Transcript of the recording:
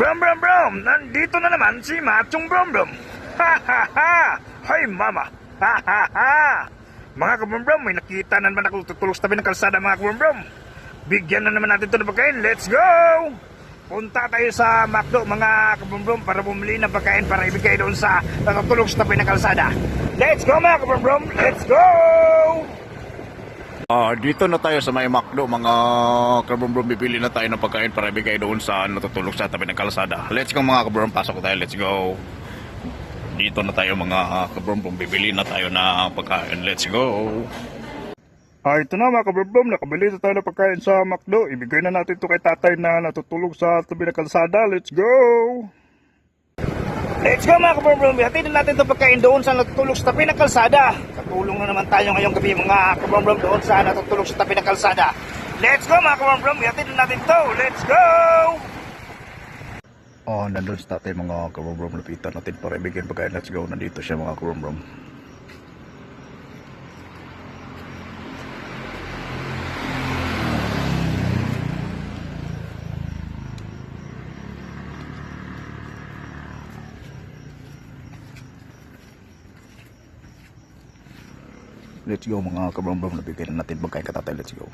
Brum Brum Brum! Nandito na naman si Machong Brum Brum! Ha ha ha! Hay mama! Ha ha ha! Mga kabrum Brum, may nakita na naman ako tutulog sa tabi ng kalsada mga kabrum Brum! Bigyan na naman natin ito ng pagkain. Let's go! Punta tayo sa McDo mga kabrum Brum para bumili ng pagkain para ibigay doon sa natutulog sa tabi ng kalsada. Let's go mga kabrum Brum! Let's go! Ah, dito na tayo sa may McDo, mga kabrum-brum, bibili na tayo ng pagkain para ibigay doon sa natutulog sa tabi ng kalsada. Let's go mga kabrum, pasok tayo, let's go. Dito na tayo mga kabrum-brum, bibili na tayo na pagkain, let's go. Ah, ito na mga kabrum nakabili na tayo ng pagkain sa McDo. Ibigay na natin ito kay tatay na natutulog sa tabi ng kalsada. Let's go! Let's go mga kabrum Hatid na natin ito pagkain doon sa natutulog sa tabi ng kalsada. Katulong na naman tayo ngayong gabi mga kabrum doon sa natutulog sa tabi ng kalsada. Let's go mga kabrum Hatid na natin ito. Let's go! Oh, nandun sa tatay mga kabrum-brum, lapitan natin para ibigay ng pagkain, let's go. Nandito siya mga kabrum-brum. Let's go mga nabigay na natin pagkain ka tatay, let's go.